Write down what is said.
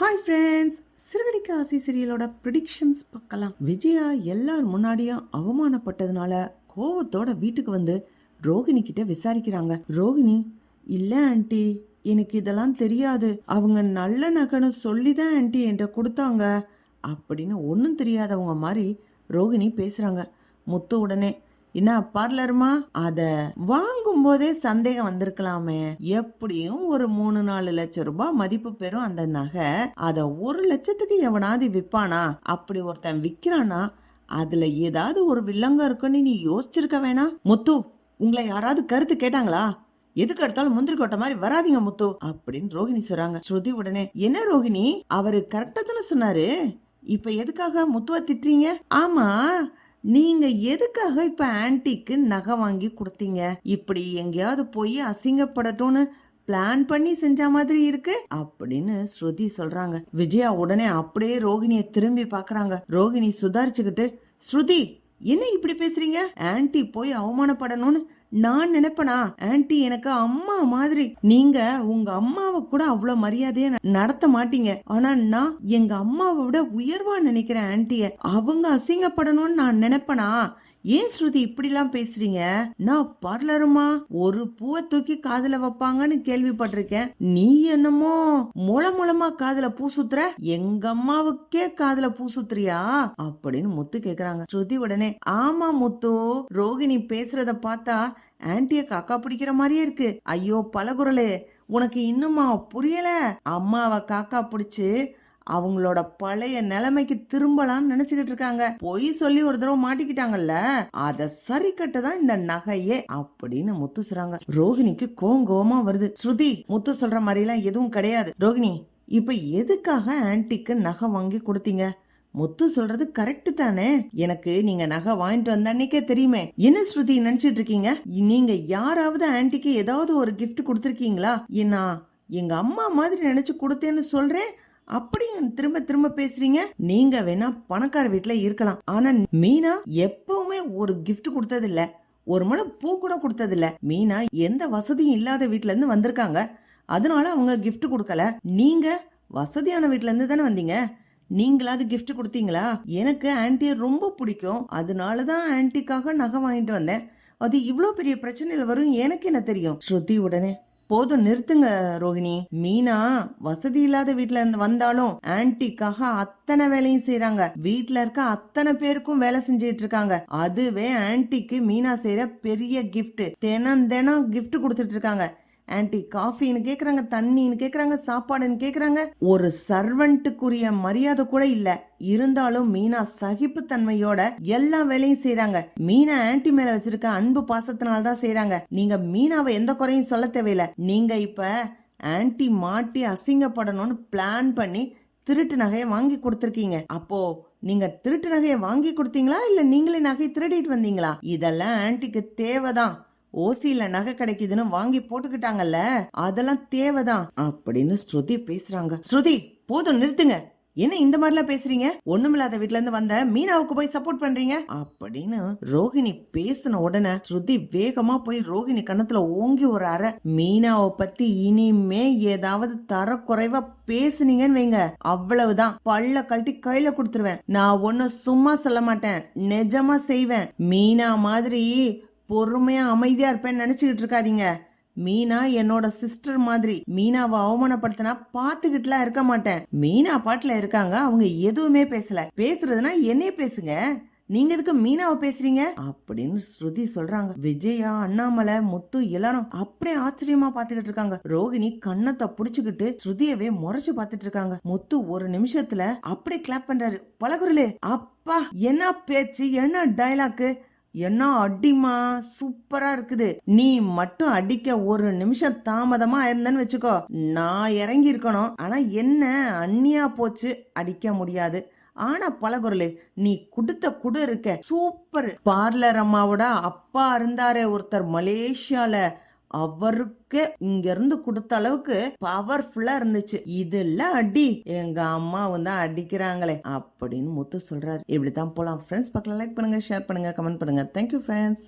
Hi friends சிறுகடிக்க ஆசை சீரியலோட predictions பார்க்கலாம். விஜயா எல்லார் முன்னாடியும் அவமானப்பட்டதுனால கோவத்தோட வீட்டுக்கு வந்து ரோகிணி கிட்ட விசாரிக்கிறாங்க. ரோகிணி இல்லை ஆண்டி. எனக்கு இதெல்லாம் தெரியாது. அவங்க நல்ல நகன்னு சொல்லி தான் ஆண்டி என்கிட்ட கொடுத்தாங்க. அப்படின்னு ஒன்றும் தெரியாதவங்க மாதிரி ரோகிணி பேசுகிறாங்க முத்து உடனே என்ன பார்லருமா? அத வாங்கும் போதே சந்தேகம் வந்திருக்கலாமே. எப்படியும் ஒரு மூணு நாலு லட்சம் ரூபாய் மதிப்பு பெறும் அந்த நகை. அத ஒரு லட்சத்துக்கு எவனாவது விற்பானா அப்படி ஒருத்தன் விக்கிறானா? அதுல ஏதாவது ஒரு வில்லங்கம் இருக்குன்னு நீ யோசிச்சிருக்க வேணாம் முத்து உங்களை யாராவது கருத்து கேட்டாங்களா? எதுக்கு எடுத்தாலும் முந்திரி கொட்டை மாதிரி வராதீங்க முத்து அப்படின்னு ரோகிணி சொல்றாங்க. ஸ்ருதி உடனே என்ன ரோகிணி? அவரு கரெக்டா தானே சொன்னாரு. இப்ப எதுக்காக முத்துவ திட்டுறீங்க? ஆமா நீங்க எதுக்காக இப்ப ஆன்டிக்கு நகை வாங்கி கொடுத்தீங்க? இப்படி எங்கேயாவது போய் அசிங்கப்படட்டும்னு பிளான் பண்ணி செஞ்ச மாதிரி இருக்கு? அப்படின்னு ஸ்ருதி சொல்றாங்க. விஜயா உடனே அப்படியே ரோகிணிய திரும்பி பாக்குறாங்க. ரோகிணி சுதாரிச்சுக்கிட்டு ஸ்ருதி என்ன இப்படி பேசுறீங்க? ஆன்டி போய் அவமானப்படணும்னு நான் நினைப்பனா? ஆன்டி எனக்கு அம்மா மாதிரி. நீங்க உங்க அம்மாவை கூட அவ்வளவு மரியாதையா ந- நடத்த மாட்டீங்க. ஆனா நான் எங்க அம்மாவை விட உயர்வா நினைக்கிறேன் ஆன்டிய அவங்க அசிங்கப்படணும்னு நான் நினைப்பனா? ஏன் ஸ்ருதி இப்படிலாம் பேசுறீங்க? நான் பார்லருமா? ஒரு பூவை தூக்கி காதுல வைப்பாங்கன்னு கேள்விப்பட்டிருக்கேன். நீ என்னமோ முள முளமா காதுல பூ சுத்துற? எங்க அம்மாவுக்கே காதுல பூ சுத்துறியா? அப்படின்னு முத்து கேக்குறாங்க. ஸ்ருதி உடனே ஆமா முத்து ரோகிணி பேசுறத பார்த்தா ஆன்டிய காக்கா பிடிக்கிற மாதிரியே இருக்கு. ஐயோ பலகுரலே உனக்கு இன்னுமா புரியல? அம்மாவை காக்கா பிடிச்சு அவங்களோட பழைய நிலைமைக்கு திரும்பலாம்னு நினைச்சுக்கிட்டு இருக்காங்க. பொய் சொல்லி ஒரு தடவை மாட்டிக்கிட்டாங்கல்ல அத சரி கட்டதான் இந்த நகையே அப்படின்னு முத்து சொல்றாங்க ரோகிணிக்கு கோங்கோமா வருது. ஸ்ருதி முத்து சொல்ற மாதிரி எல்லாம் எதுவும் கிடையாது. ரோகிணி இப்ப எதுக்காக ஆன்ட்டிக்கு நகை வாங்கி கொடுத்தீங்க? முத்து சொல்றது கரெக்ட் தானே? எனக்கு நீங்க நகை வாங்கிட்டு வந்த அன்னைக்கே தெரியுமே. என்ன ஸ்ருதி நினைச்சிட்டு இருக்கீங்க? நீங்க யாராவது ஆன்டிக்கு ஏதாவது ஒரு கிஃப்ட் கொடுத்துருக்கீங்களா? ஏன்னா எங்க அம்மா மாதிரி நினைச்சு கொடுத்தேன்னு சொல்றேன் அப்படியும் திரும்ப திரும்ப பேசுறீங்க? நீங்க வேணா பணக்கார வீட்டுல இருக்கலாம். ஆனா மீனா எப்பவுமே ஒரு கிஃப்ட் கொடுத்தது இல்ல ஒரு முளை பூ கூட கொடுத்தது இல்ல மீனா எந்த வசதியும் இல்லாத வீட்டுல இருந்து வந்திருக்காங்க. அதனால அவங்க கிஃப்ட் கொடுக்கல. நீங்க வசதியான வீட்டுல இருந்து தானே வந்தீங்க? நீங்களாவது கிஃப்ட் கொடுத்தீங்களா? எனக்கு ஆன்ட்டியை ரொம்ப பிடிக்கும். அதனால தான் ஆன்ட்டிக்காக நகை வாங்கிட்டு வந்தேன். அது இவ்வளோ பெரிய பிரச்சனையில வரும் எனக்கு என்ன தெரியும்? ஸ்ருதி உடனே போதும் நிறுத்துங்க ரோகிணி. மீனா வசதி இல்லாத வீட்டுல இருந்து வந்தாலும் ஆன்டிக்காக அத்தனை வேலையும் செய்யறாங்க வீட்ல இருக்க அத்தனை பேருக்கும் வேலை செஞ்சுட்டு இருக்காங்க. அதுவே ஆன்டிக்கு மீனா செய்யற பெரிய கிஃப்ட் தினம் தினம் கிஃப்ட் கொடுத்துட்டு இருக்காங்க. ஆன்ட்டி காஃபின்னு கேக்குறாங்க தண்ணின்னு கேக்குறாங்க சாப்பாடுன்னு கேக்குறாங்க. ஒரு சர்வெண்ட்டுக்குரிய மரியாதை கூட இல்ல. இருந்தாலும் மீனா சகிப்புத்தன்மையோட எல்லா வேலையும் செய்யறாங்க மீனா ஆன்டி மேல வச்சிருக்க அன்பு பாசத்தினால தான் செய்யறாங்க நீங்க மீனாவை எந்த குறையும் சொல்ல தேவையில்ல. நீங்க இப்ப ஆன்டி மாட்டி அசிங்கப்படணும்னு பிளான் பண்ணி திருட்டு நகையை வாங்கி கொடுத்துருக்கீங்க. அப்போ நீங்க திருட்டு நகையை வாங்கி கொடுத்தீங்களா? இல்ல நீங்களே நகை திருடிட்டு வந்தீங்களா? இதெல்லாம் ஆன்டிக்கு தேவைதான். ஓசியில நகை கிடைக்குதுன்னு வாங்கி போட்டுக்கிட்டாங்கல்ல? அதெல்லாம் தேவைதான். அப்படின்னு ஸ்ருதி பேசுறாங்க. ஸ்ருதி போதும் நிறுத்துங்க. என்ன இந்த மாதிரிலாம் பேசுறீங்க? ஒண்ணுமில்லாத வீட்ல இருந்து வந்த மீனாவுக்கு போய் சப்போர்ட் பண்றீங்க? அப்படின்னு ரோஹிணி பேசின உடனே ஸ்ருதி வேகமா போய் ரோஹிணி கணத்துல ஓங்கி ஒரு அற. மீனாவை பத்தி இனிமே ஏதாவது தரக்குறைவா பேசுனீங்கன்னு வைங்க. அவ்வளவுதான். பல்ல கழட்டி கையில கொடுத்துருவேன். நான் ஒன்னும் சும்மா சொல்ல மாட்டேன். நிஜமா செய்வேன். மீனா மாதிரி பொறுமையாக அமைதியாக இருப்பேன்னு நினச்சிக்கிட்டு இருக்காதீங்க. மீனா என்னோட சிஸ்டர் மாதிரி. மீனாவை அவமானப்படுத்தினா பாத்துக்கிட்டுலாம் இருக்க மாட்டேன். மீனா பாட்டுல இருக்காங்க அவங்க எதுவுமே பேசல. பேசுறதுனா என்னைய பேசுங்க. நீங்க எதுக்கு மீனாவை பேசுறீங்க? அப்படின்னு ஸ்ருதி சொல்றாங்க. விஜயா அண்ணாமலை முத்து எல்லாரும் அப்படியே ஆச்சரியமா பாத்துக்கிட்டு இருக்காங்க. ரோகிணி கண்ணத்தை புடிச்சுக்கிட்டு ஸ்ருதியவே முறைச்சு பாத்துட்டு இருக்காங்க. முத்து ஒரு நிமிஷத்துல அப்படியே கிளாப் பண்றாரு. பழகுருளே அப்பா என்ன பேச்சு என்ன டயலாக்கு என்ன அடிமா சூப்பரா இருக்குது. நீ மட்டும் அடிக்க ஒரு நிமிஷம் தாமதமா இருந்தேன்னு வச்சுக்கோ. நான் இறங்கி இருக்கணும் ஆனா என்ன? அந்நியா போச்சு. அடிக்க முடியாது. ஆனா பழகுரலு நீ குடுத்த குடு இருக்க. சூப்பர். பார்லர் அம்மாவோட அப்பா இருந்தாரே ஒருத்தர் மலேசியால. அவருக்கு இங்க இருந்து கொடுத்த அளவுக்கு பவர்ஃபுல்லா இருந்துச்சு. இதெல்லாம் அடி. எங்க அம்மாவும் தான் அடிக்கிறாங்களே அப்படின்னு முத்து சொல்றாரு. இப்படித்தான் போலாம். ஃப்ரெண்ட்ஸ் பக்கம் லைக் பண்ணுங்க ஷேர் பண்ணுங்க கமெண்ட் பண்ணுங்க. Thank you friends